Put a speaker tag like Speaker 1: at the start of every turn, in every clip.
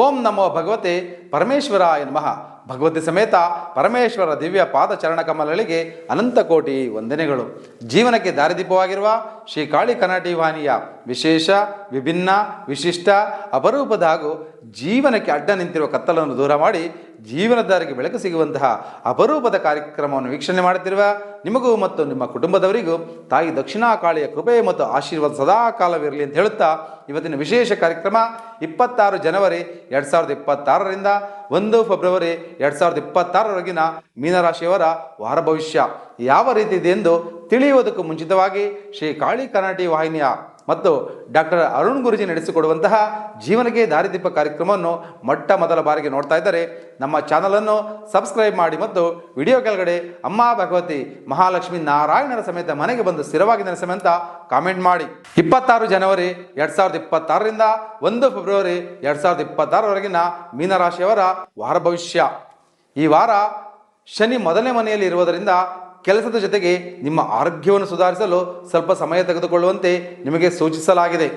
Speaker 1: ಓಂ ನಮೋ ಭಗವತೆ ಪರಮೇಶ್ವರಾಯ ನಮಃ. ಭಗವತಿ ಸಮೇತ ಪರಮೇಶ್ವರ ದಿವ್ಯ ಪಾದಚರಣ ಕಮಲಗಳಿಗೆ ಅನಂತ ಕೋಟಿ ವಂದನೆಗಳು. ಜೀವನಕ್ಕೆ ದಾರಿದೀಪವಾಗಿರುವ ಶ್ರೀ ಕಾಳಿ ಕನಾಟಿ ವಾಣಿಯ ವಿಶೇಷ, ವಿಭಿನ್ನ, ವಿಶಿಷ್ಟ, ಅಪರೂಪದ ಹಾಗೂ ಜೀವನಕ್ಕೆ ಅಡ್ಡ ನಿಂತಿರುವ ಕತ್ತಲನ್ನು ದೂರ ಮಾಡಿ ಜೀವನದಾರಿಗೆ ಬೆಳಕು ಸಿಗುವಂತಹ ಅಪರೂಪದ ಕಾರ್ಯಕ್ರಮವನ್ನು ವೀಕ್ಷಣೆ ಮಾಡುತ್ತಿರುವ ನಿಮಗೂ ಮತ್ತು ನಿಮ್ಮ ಕುಟುಂಬದವರಿಗೂ ತಾಯಿ ದಕ್ಷಿಣಾ ಕಾಳಿಯ ಕೃಪೆ ಮತ್ತು ಆಶೀರ್ವಾದ ಸದಾ ಕಾಲವಿರಲಿ ಅಂತ ಹೇಳುತ್ತಾ ಇವತ್ತಿನ ವಿಶೇಷ ಕಾರ್ಯಕ್ರಮ ಇಪ್ಪತ್ತಾರು ಜನವರಿ ಎರಡು ಸಾವಿರದ ಇಪ್ಪತ್ತಾರರಿಂದ ಒಂದು ಫೆಬ್ರವರಿ ಎರಡು ಸಾವಿರದ ಇಪ್ಪತ್ತಾರರೊಳಗಿನ ಮೀನರಾಶಿಯವರ ವಾರ ಭವಿಷ್ಯ ಯಾವ ರೀತಿ ಇದೆ ಎಂದು ತಿಳಿಯುವುದಕ್ಕೂ ಮುಂಚಿತವಾಗಿ ಶ್ರೀ ಕಾಳಿ ಕರ್ನಾಟಿ ವಾಹಿನಿಯ ಮತ್ತು ಡಾಕ್ಟರ್ ಅರುಣ್ ಗುರುಜಿ ನಡೆಸಿಕೊಡುವಂತಹ ಜೀವನಕ್ಕೆ ದಾರಿದೀಪ ಕಾರ್ಯಕ್ರಮವನ್ನು ಮೊಟ್ಟ ಮೊದಲ ಬಾರಿಗೆ ನೋಡ್ತಾ ಇದ್ದರೆ. ನಮ್ಮ ಚಾನಲನ್ನು ಸಬ್ಸ್ಕ್ರೈಬ್ ಮಾಡಿ ಮತ್ತು ವಿಡಿಯೋ ಕೆಳಗಡೆ ಅಮ್ಮ ಭಗವತಿ ಮಹಾಲಕ್ಷ್ಮಿ ನಾರಾಯಣರ ಸಮೇತ ಮನೆಗೆ ಬಂದು ಸ್ಥಿರವಾಗಿ ನೆಲೆಸಮೆ ಕಾಮೆಂಟ್ ಮಾಡಿ. ಇಪ್ಪತ್ತಾರು ಜನವರಿ ಎರಡು ಸಾವಿರದ ಇಪ್ಪತ್ತಾರರಿಂದ ಒಂದು ಫೆಬ್ರವರಿ ಎರಡು ಸಾವಿರದ ಇಪ್ಪತ್ತಾರವರೆಗಿನ ಮೀನರಾಶಿಯವರ ವಾರ ಭವಿಷ್ಯ. ಈ ವಾರ ಶನಿ ಮೊದಲನೇ ಮನೆಯಲ್ಲಿ ಇರುವುದರಿಂದ ಕೆಲಸದ ಜೊತೆಗೆ ನಿಮ್ಮ ಆರೋಗ್ಯವನ್ನು ಸುಧಾರಿಸಲು ಸ್ವಲ್ಪ ಸಮಯ ತೆಗೆದುಕೊಳ್ಳುವಂತೆ ನಿಮಗೆ ಸೂಚಿಸಲಾಗಿದೆ.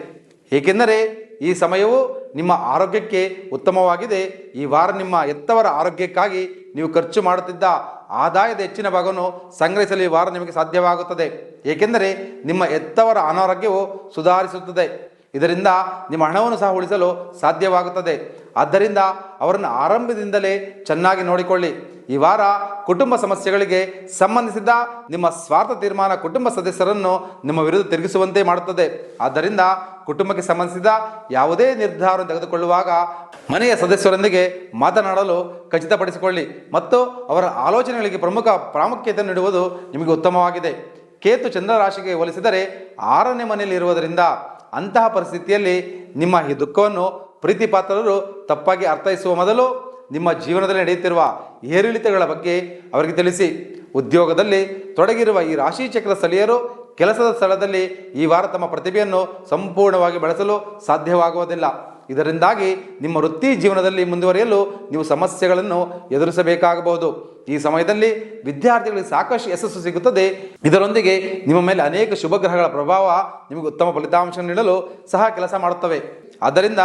Speaker 1: ಏಕೆಂದರೆ ಈ ಸಮಯವು ನಿಮ್ಮ ಆರೋಗ್ಯಕ್ಕೆ ಉತ್ತಮವಾಗಿದೆ. ಈ ವಾರ ನಿಮ್ಮ ಎತ್ತವರ ಆರೋಗ್ಯಕ್ಕಾಗಿ ನೀವು ಖರ್ಚು ಮಾಡುತ್ತಿದ್ದ ಆದಾಯದ ಹೆಚ್ಚಿನ ಭಾಗವನ್ನು ಸಂಗ್ರಹಿಸಲು ಈ ವಾರ ನಿಮಗೆ ಸಾಧ್ಯವಾಗುತ್ತದೆ. ಏಕೆಂದರೆ ನಿಮ್ಮ ಎತ್ತವರ ಅನಾರೋಗ್ಯವು ಸುಧಾರಿಸುತ್ತದೆ. ಇದರಿಂದ ನಿಮ್ಮ ಹಣವನ್ನು ಸಹ ಉಳಿಸಲು ಸಾಧ್ಯವಾಗುತ್ತದೆ. ಆದ್ದರಿಂದ ಅವರನ್ನು ಆರಂಭದಿಂದಲೇ ಚೆನ್ನಾಗಿ ನೋಡಿಕೊಳ್ಳಿ. ಈ ವಾರ ಕುಟುಂಬ ಸಮಸ್ಯೆಗಳಿಗೆ ಸಂಬಂಧಿಸಿದ ನಿಮ್ಮ ಸ್ವಾರ್ಥ ತೀರ್ಮಾನ ಕುಟುಂಬ ಸದಸ್ಯರನ್ನು ನಿಮ್ಮ ವಿರುದ್ಧ ತಿರುಗಿಸುವಂತೆ ಮಾಡುತ್ತದೆ. ಆದ್ದರಿಂದ ಕುಟುಂಬಕ್ಕೆ ಸಂಬಂಧಿಸಿದ ಯಾವುದೇ ನಿರ್ಧಾರ ತೆಗೆದುಕೊಳ್ಳುವಾಗ ಮನೆಯ ಸದಸ್ಯರೊಂದಿಗೆ ಮಾತನಾಡಲು ಖಚಿತಪಡಿಸಿಕೊಳ್ಳಿ ಮತ್ತು ಅವರ ಆಲೋಚನೆಗಳಿಗೆ ಪ್ರಮುಖ ಪ್ರಾಮುಖ್ಯತೆ ನೀಡುವುದು ನಿಮಗೆ ಉತ್ತಮವಾಗಿದೆ. ಕೇತು ಚಂದ್ರ ರಾಶಿಗೆ ಹೋಲಿಸಿದರೆ ಆರನೇ ಮನೆಯಲ್ಲಿ ಇರುವುದರಿಂದ ಅಂತಹ ಪರಿಸ್ಥಿತಿಯಲ್ಲಿ ನಿಮ್ಮ ಈ ದುಃಖವನ್ನು ಪ್ರೀತಿಪಾತ್ರರು ತಪ್ಪಾಗಿ ಅರ್ಥೈಸುವ ಮೊದಲು ನಿಮ್ಮ ಜೀವನದಲ್ಲಿ ನಡೆಯುತ್ತಿರುವ ಏರಿಳಿತಗಳ ಬಗ್ಗೆ ಅವರಿಗೆ ತಿಳಿಸಿ. ಉದ್ಯೋಗದಲ್ಲಿ ತೊಡಗಿರುವ ಈ ರಾಶಿ ಚಕ್ರ ಸ್ಥಳೀಯರು ಕೆಲಸದ ಸ್ಥಳದಲ್ಲಿ ಈ ವಾರ ತಮ್ಮ ಪ್ರತಿಭೆಯನ್ನು ಸಂಪೂರ್ಣವಾಗಿ ಬಳಸಲು ಸಾಧ್ಯವಾಗುವುದಿಲ್ಲ. ಇದರಿಂದಾಗಿ ನಿಮ್ಮ ವೃತ್ತಿ ಜೀವನದಲ್ಲಿ ಮುಂದುವರಿಯಲು ನೀವು ಸಮಸ್ಯೆಗಳನ್ನು ಎದುರಿಸಬೇಕಾಗಬಹುದು. ಈ ಸಮಯದಲ್ಲಿ ವಿದ್ಯಾರ್ಥಿಗಳಿಗೆ ಸಾಕಷ್ಟು ಯಶಸ್ಸು ಸಿಗುತ್ತದೆ. ಇದರೊಂದಿಗೆ ನಿಮ್ಮ ಮೇಲೆ ಅನೇಕ ಶುಭ ಗ್ರಹಗಳ ಪ್ರಭಾವ ನಿಮಗೆ ಉತ್ತಮ ಫಲಿತಾಂಶ ನೀಡಲು ಸಹ ಕೆಲಸ ಮಾಡುತ್ತವೆ. ಆದ್ದರಿಂದ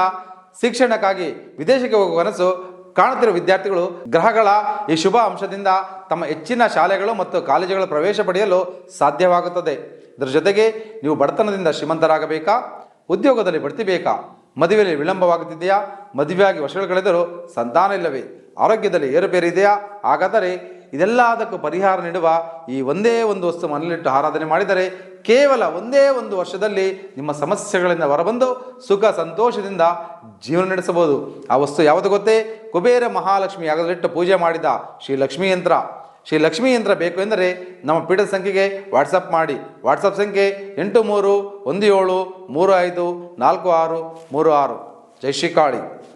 Speaker 1: ಶಿಕ್ಷಣಕ್ಕಾಗಿ ವಿದೇಶಕ್ಕೆ ಹೋಗುವ ಕನಸು ಕಾಣುತ್ತಿರುವ ವಿದ್ಯಾರ್ಥಿಗಳು ಗ್ರಹಗಳ ಈ ಶುಭ ಅಂಶದಿಂದ ತಮ್ಮ ಹೆಚ್ಚಿನ ಶಾಲೆಗಳು ಮತ್ತು ಕಾಲೇಜುಗಳ ಪ್ರವೇಶ ಪಡೆಯಲು ಸಾಧ್ಯವಾಗುತ್ತದೆ. ಇದರ ಜೊತೆಗೆ ನೀವು ಬಡತನದಿಂದ ಶ್ರೀಮಂತರಾಗಬೇಕಾ? ಉದ್ಯೋಗದಲ್ಲಿ ಬಡ್ತಿ ಬೇಕಾ ಮದುವೆಯಲ್ಲಿ ವಿಳಂಬವಾಗುತ್ತಿದೆಯಾ? ಮದುವೆಯಾಗಿ ವರ್ಷಗಳು ಕಳೆದರೂ ಸಂತಾನ ಇಲ್ಲವೇ? ಆರೋಗ್ಯದಲ್ಲಿ ಏರುಪೇರು ಇದೆಯಾ ಹಾಗಾದರೆ ಇದೆಲ್ಲದಕ್ಕೂ ಪರಿಹಾರ ನೀಡುವ ಈ ಒಂದೇ ಒಂದು ವಸ್ತು ಮನೆಯಲ್ಲಿಟ್ಟು ಆರಾಧನೆ ಮಾಡಿದರೆ ಕೇವಲ ಒಂದೇ ಒಂದು ವರ್ಷದಲ್ಲಿ ನಿಮ್ಮ ಸಮಸ್ಯೆಗಳಿಂದ ಹೊರಬಂದು ಸುಖ ಸಂತೋಷದಿಂದ ಜೀವನ ನಡೆಸಬಹುದು. ಆ ವಸ್ತು ಯಾವುದು ಗೊತ್ತೇ? ಕುಬೇರ ಮಹಾಲಕ್ಷ್ಮಿ ಯಾಗದಲ್ಲಿಟ್ಟು ಪೂಜೆ ಮಾಡಿದ ಶ್ರೀ ಲಕ್ಷ್ಮೀ ಯಂತ್ರ ಶ್ರೀ ಲಕ್ಷ್ಮೀ ಯಂತ್ರ ಬೇಕು ಎಂದರೆ ನಮ್ಮ ಪೀಠದ ಸಂಖ್ಯೆಗೆ ವಾಟ್ಸಪ್ ಮಾಡಿ. ವಾಟ್ಸಪ್ ಸಂಖ್ಯೆ ಎಂಟು ಮೂರು ಒಂದು ಏಳು ಮೂರು ಐದು ನಾಲ್ಕು ಆರು ಮೂರು ಆರು. ಜೈ ಶ್ರೀ ಕಾಳಿ.